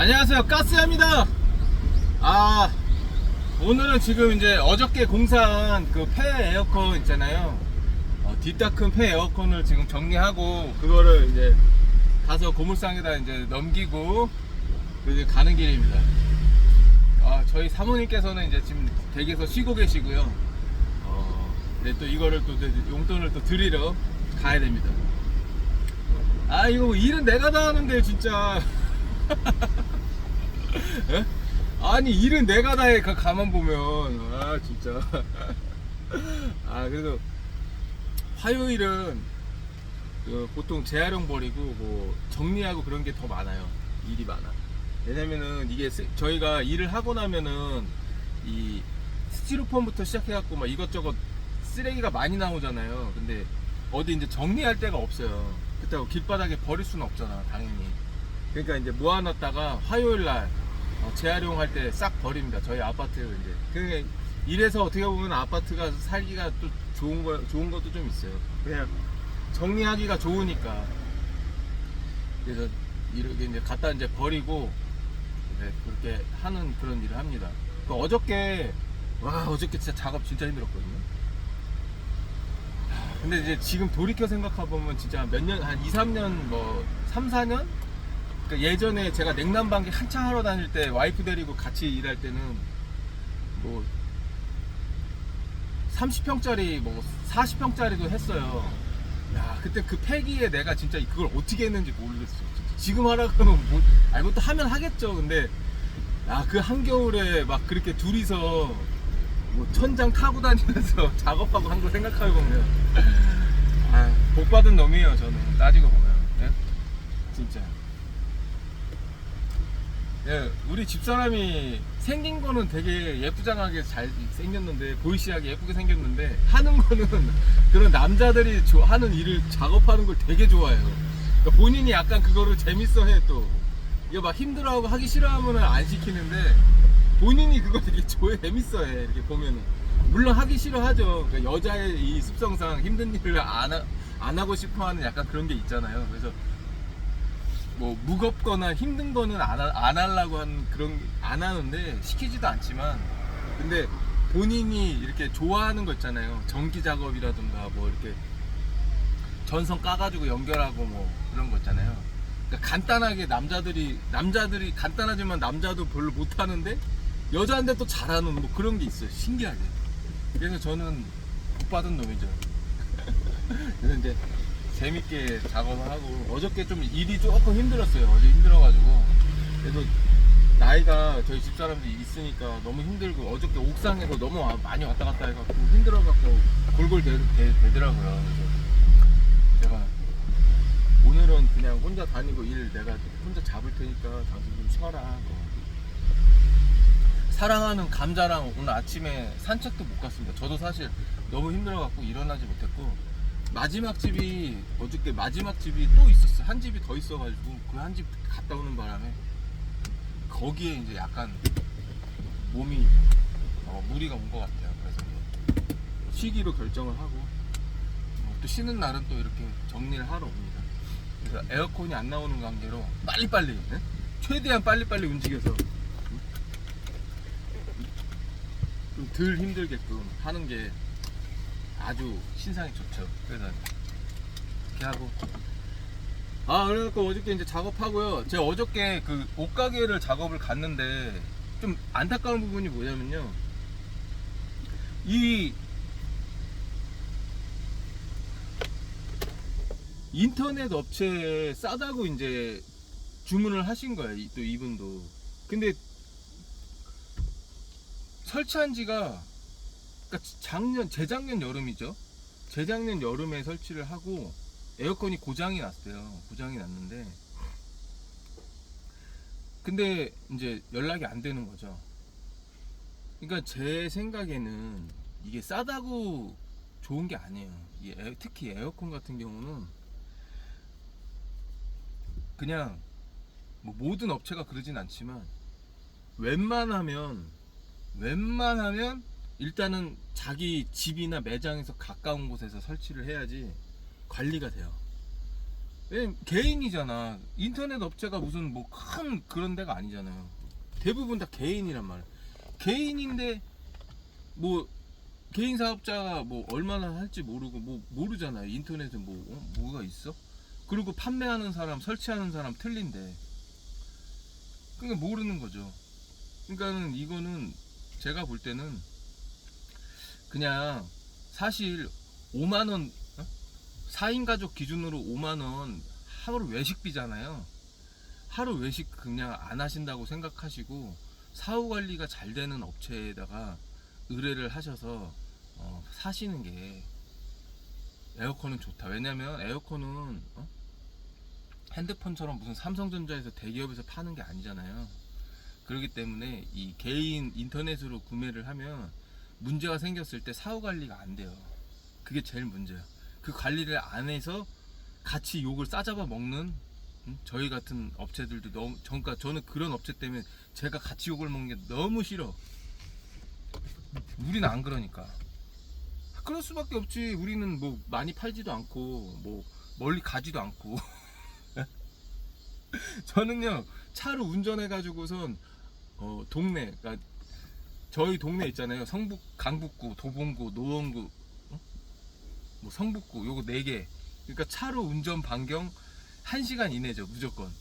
안녕하세요. 가스야입니다. 아 오늘은 지금 이제 어저께 공사한 그 폐 에어컨 있잖아요. 어, 뒷다큰 폐 에어컨을 지금 정리하고 그거를 이제 가서 고물상에다 이제 넘기고 이제 가는 길입니다. 아 저희 사모님께서는 이제 지금 댁에서 쉬고 계시고요. 어, 이제 또 이거를 또 용돈을 또 드리러 가야 됩니다. 아 이거 일은 내가 다 하는데 진짜 예? 아니 일은 내가 다 해. 그 가만 보면 아 진짜 아 그래도 화요일은 그 보통 재활용 버리고 뭐 정리하고 그런 게 더 많아요. 일이 많아. 왜냐면은 이게 쓰- 저희가 일을 하고 나면은 이 스티로폼부터 시작해갖고 막 이것저것 쓰레기가 많이 나오잖아요. 근데 어디 이제 정리할 데가 없어요. 그렇다고 길바닥에 버릴 수는 없잖아, 당연히. 그러니까 이제 모아놨다가 화요일 날 어, 재활용할 때 싹 버립니다. 저희 아파트 이제. 그러니까 이래서 어떻게 보면 아파트가 살기가 또 좋은 거 좋은 것도 좀 있어요. 그냥 정리하기가 좋으니까. 그래서 이렇게 이제 갖다 이제 버리고 네, 그렇게 하는 그런 일을 합니다. 그 어저께 와 어저께 진짜 작업 진짜 힘들었거든요. 근데 이제 지금 돌이켜 생각해 보면 진짜 몇 년 한 2, 3년 뭐 3, 4년 그러니까 예전에 제가 냉난방기 한창 하러 다닐 때 와이프 데리고 같이 일할 때는 뭐 30평짜리 뭐 40평짜리도 했어요. 야 그때 그 폐기에 내가 진짜 그걸 어떻게 했는지 모르겠어. 지금 하라 그러면 뭐 알고 또 하면 하겠죠. 근데 야그 한겨울에 막 그렇게 둘이서 뭐 천장 타고 다니면서 작업하고 한 거 생각해 보면 아, 복 받은 놈이에요 저는 따지고 보면 예? 진짜 예, 우리 집사람이 생긴 거는 되게 예쁘장하게 잘 생겼는데 보이시하게 예쁘게 생겼는데 하는 거는 그런 남자들이 조- 하는 일을 작업하는 걸 되게 좋아해요. 그러니까 본인이 약간 그거를 재밌어 해 또. 이거 막 힘들어하고 하기 싫어하면 안 시키는데 본인이 그거 되게 좋아 재밌어해 이렇게 보면은. 물론 하기 싫어하죠. 그러니까 여자의 이 습성상 힘든 일을 안, 하, 안 하고 싶어하는 약간 그런 게 있잖아요. 그래서 뭐 무겁거나 힘든 거는 안, 하, 안 하려고 하는 그런 안 하는데 시키지도 않지만 근데 본인이 이렇게 좋아하는 거 있잖아요. 전기 작업이라든가 뭐 이렇게 전선 까가지고 연결하고 뭐 그런 거 있잖아요. 그러니까 간단하게 남자들이 남자들이 간단하지만 남자도 별로 못하는데 여자인데 또 잘하는 뭐 그런 게 있어요. 신기하게. 그래서 저는 복 받은 놈이죠. 그래서 이제 재밌게 작업을 하고 어저께 좀 일이 조금 힘들었어요. 어제 힘들어가지고. 그래도 나이가 저희 집 사람들이 있으니까 너무 힘들고 어저께 옥상에서 너무 와- 많이 왔다 갔다 해갖고 힘들어갖고 골골 대, 대, 더라고요. 그래서 제가 오늘은 그냥 혼자 다니고 일 내가 혼자 잡을 테니까 당신 좀 쉬어라. 뭐. 사랑하는 감자랑 오늘 아침에 산책도 못 갔습니다. 저도 사실 너무 힘들어갖고 일어나지 못했고 마지막 집이 어저께 마지막 집이 또 있었어. 한 집이 더 있어가지고 그 한 집 갔다 오는 바람에 거기에 이제 약간 몸이 어, 무리가 온 것 같아요. 그래서 쉬기로 결정을 하고 어, 또 쉬는 날은 또 이렇게 정리를 하러 옵니다. 그래서 에어컨이 안 나오는 관계로 빨리빨리 예? 최대한 빨리빨리 움직여서 좀 덜 힘들게끔 하는 게 아주 신상이 좋죠. 그래서 이렇게 하고 아 그래갖고 어저께 이제 작업하고요. 제가 어저께 그 옷가게를 작업을 갔는데 좀 안타까운 부분이 뭐냐면요. 이 인터넷 업체에 싸다고 이제 주문을 하신 거예요. 이- 또 이분도. 근데 설치한 지가 그러니까 작년 재작년 여름이죠. 재작년 여름에 설치를 하고 에어컨이 고장이 났어요. 고장이 났는데 근데 이제 연락이 안 되는 거죠. 그러니까 제 생각에는 이게 싸다고 좋은 게 아니에요. 특히 에어컨 같은 경우는 그냥 뭐 모든 업체가 그러진 않지만 웬만하면 웬만하면 일단은 자기 집이나 매장에서 가까운 곳에서 설치를 해야지 관리가 돼요. 왜냐면 개인이잖아. 인터넷 업체가 무슨 뭐 큰 그런 데가 아니잖아요. 대부분 다 개인이란 말이야. 개인인데 뭐 개인 사업자가 뭐 얼마나 할지 모르고 뭐 모르잖아요. 인터넷에 뭐 어? 뭐가 있어? 그리고 판매하는 사람, 설치하는 사람 틀린데. 그러니까 모르는 거죠. 그러니까는 이거는 제가 볼 때는 그냥 사실 5만 원 어? 4인 가족 기준으로 5만 원 하루 외식비잖아요. 하루 외식 그냥 안 하신다고 생각하시고 사후 관리가 잘 되는 업체에다가 의뢰를 하셔서 어, 사시는 게 에어컨은 좋다. 왜냐면 에어컨은 어? 핸드폰처럼 무슨 삼성전자에서 대기업에서 파는 게 아니잖아요. 그렇기 때문에 이 개인 인터넷으로 구매를 하면 문제가 생겼을 때 사후 관리가 안 돼요. 그게 제일 문제야. 그 관리를 안 해서 같이 욕을 싸잡아 먹는 음? 저희 같은 업체들도 너무 그러니까 저는 그런 업체 때문에 제가 같이 욕을 먹는 게 너무 싫어. 우리는 안 그러니까. 그럴 수밖에 없지. 우리는 뭐 많이 팔지도 않고 뭐 멀리 가지도 않고. 저는요 차로 운전해 가지고선 어 동네 그러니까 저희 동네 있잖아요. 성북 강북구 도봉구 노원구 어? 뭐 성북구 요거 네 개. 그러니까 차로 운전 반경 1시간 이내죠 무조건.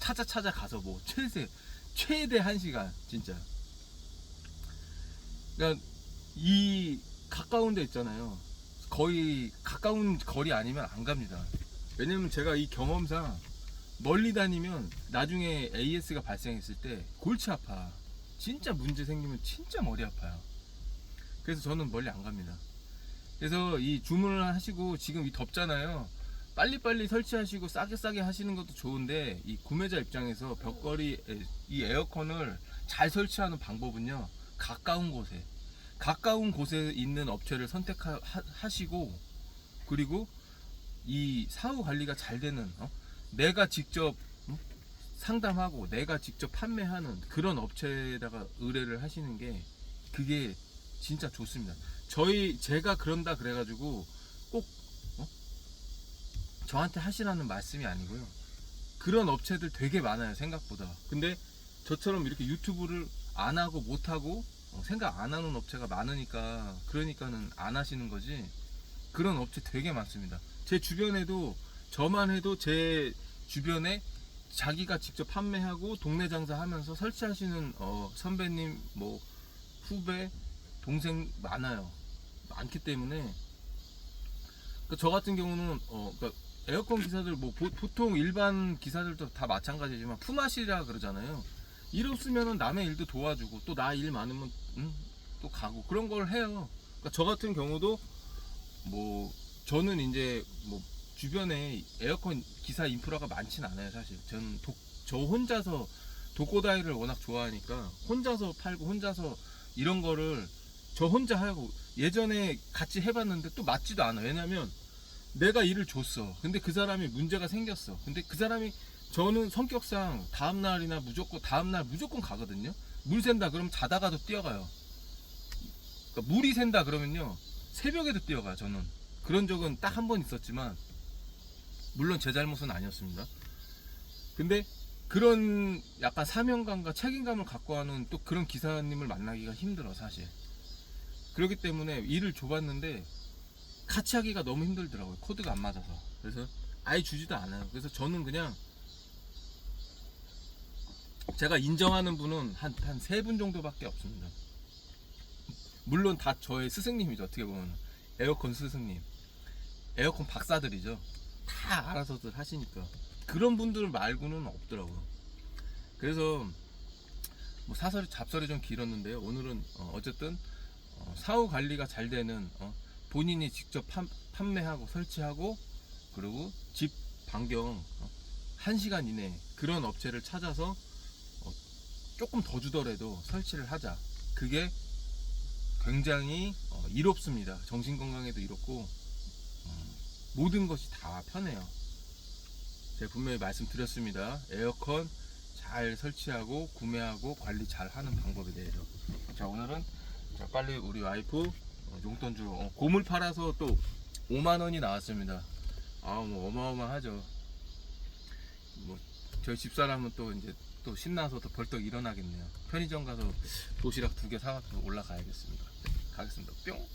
찾아 찾아 가서 뭐 최대 최대 1시간 진짜. 그러니까 이 가까운 데 있잖아요. 거의 가까운 거리 아니면 안 갑니다. 왜냐면 제가 이 경험상 멀리 다니면 나중에 AS가 발생했을 때 골치 아파. 진짜 문제 생기면 진짜 머리 아파요. 그래서 저는 멀리 안 갑니다. 그래서 이 주문을 하시고 지금 이 덥잖아요. 빨리빨리 설치하시고 싸게 싸게 하시는 것도 좋은데 이 구매자 입장에서 벽걸이 에- 이 에어컨을 잘 설치하는 방법은요. 가까운 곳에 가까운 곳에 있는 업체를 선택하시고 그리고 이 사후 관리가 잘 되는 어? 내가 직접 응? 상담하고 내가 직접 판매하는 그런 업체에다가 의뢰를 하시는 게 그게 진짜 좋습니다. 저희 제가 그런다 그래가지고 꼭 어? 저한테 하시라는 말씀이 아니고요. 그런 업체들 되게 많아요 생각보다. 근데 저처럼 이렇게 유튜브를 안 하고 못 하고 어, 생각 안 하는 업체가 많으니까 그러니까는 안 하시는 거지. 그런 업체 되게 많습니다. 제 주변에도 저만 해도 제 주변에 자기가 직접 판매하고 동네 장사하면서 설치하시는 어, 선배님 뭐 후배 동생 많아요. 많기 때문에. 그저 같은 경우는 어, 그러니까 에어컨 기사들 뭐 보, 통 일반 기사들도 다 마찬가지지만 품앗이라 그러잖아요. 일 없으면은 남의 일도 도와주고 또 나 일 많으면 음, 또 가고 그런 걸 해요. 그러니까 저 같은 경우도 뭐 저는 이제 뭐 주변에 에어컨 기사 인프라가 많진 않아요 사실. 저는 독, 저 혼자서 독고다이를 워낙 좋아하니까 혼자서 팔고 혼자서 이런 거를 저 혼자 하고 예전에 같이 해봤는데 또 맞지도 않아. 왜냐면 내가 일을 줬어. 근데 그 사람이 문제가 생겼어. 근데 그 사람이 저는 성격상 다음날이나 무조건 다음날 무조건 가거든요. 물 샌다 그러면 자다가도 뛰어가요. 그러니까 물이 샌다 그러면요. 새벽에도 뛰어가요 저는. 그런 적은 딱 한 번 있었지만 물론 제 잘못은 아니었습니다. 근데 그런 약간 사명감과 책임감을 갖고 하는 또 그런 기사님을 만나기가 힘들어 사실. 그렇기 때문에 일을 줘봤는데 같이 하기가 너무 힘들더라고요. 코드가 안 맞아서. 그래서 아예 주지도 않아요. 그래서 저는 그냥 제가 인정하는 분은 한 한 세 분 정도밖에 없습니다. 물론 다 저의 스승님이죠. 어떻게 보면 에어컨 스승님, 에어컨 박사들이죠. 다 알아서들 하시니까 그런 분들 말고는 없더라고요. 그래서 뭐 사설이 잡설이 좀 길었는데요. 오늘은 어, 어쨌든 어, 사후 관리가 잘 되는 어, 본인이 직접 판, 판매하고 설치하고 그리고 집 반경 어, 1시간 이내 그런 업체를 찾아서 어, 조금 더 주더라도 설치를 하자. 그게 굉장히 어, 이롭습니다. 정신 건강에도 이롭고 음, 모든 것이 다 편해요. 제가 분명히 말씀드렸습니다. 에어컨 잘 설치하고 구매하고 관리 잘 하는 방법에 대해서. 자 오늘은 자, 빨리 우리 와이프 어, 용돈 주러 어, 곰을 팔아서 또 5만 원이 나왔습니다. 아 뭐 어마어마하죠. 뭐 저희 집사람은 또 이제 또 신나서 또 벌떡 일어나겠네요. 편의점 가서 도시락 두 개 사갖고 올라가야겠습니다. 네, 가겠습니다. 뿅.